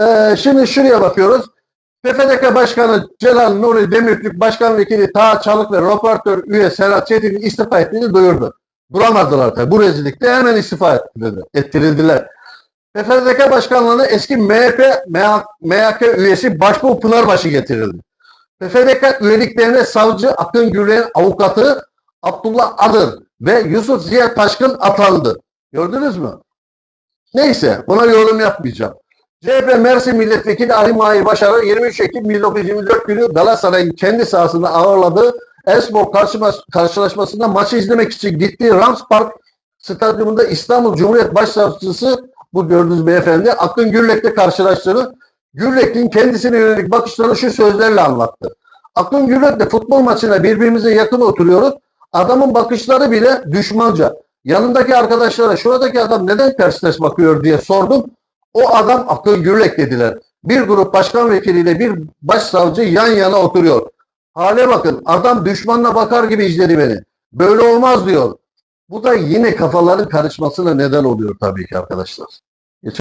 Ee, şimdi şuraya bakıyoruz. PFDK Başkanı Celal Nuri Demirtürk Başkan Vekili Taha Çalık ve röportör üye Serhat Çetin'in istifa ettiğini duyurdu. Duramadılar tabii. Bu rezillikte hemen istifa ettirildi- ettirildiler. PFDK Başkanlığı'na eski MHP, MHK üyesi Başbuğ Pınarbaşı getirildi. PFDK üyeliklerine savcı Akın Gürel'in avukatı Abdullah Adır ve Yusuf Ziya Taşkın atandı. Gördünüz mü? Neyse buna yorum yapmayacağım. CHP Mersin Milletvekili Ali Mahir Başarı 23 Ekim 1924 günü Galatasaray'ın kendi sahasında ağırladığı Espor karşılaş- karşılaşmasında maçı izlemek için gittiği Rams Park stadyumunda İstanbul Cumhuriyet Başsavcısı bu gördüğünüz beyefendi Akın Gürlek'le karşılaştığını Gürlek'in kendisine yönelik bakışlarını şu sözlerle anlattı. Akın Gürlek'le futbol maçına birbirimize yakın oturuyoruz. Adamın bakışları bile düşmanca. Yanındaki arkadaşlara şuradaki adam neden ters ters bakıyor diye sordum. O adam Akın Gürlek dediler. Bir grup başkan vekiliyle bir başsavcı yan yana oturuyor. Hale bakın adam düşmanla bakar gibi izledi beni. Böyle olmaz diyor. Bu da yine kafaların karışmasına neden oluyor tabii ki arkadaşlar.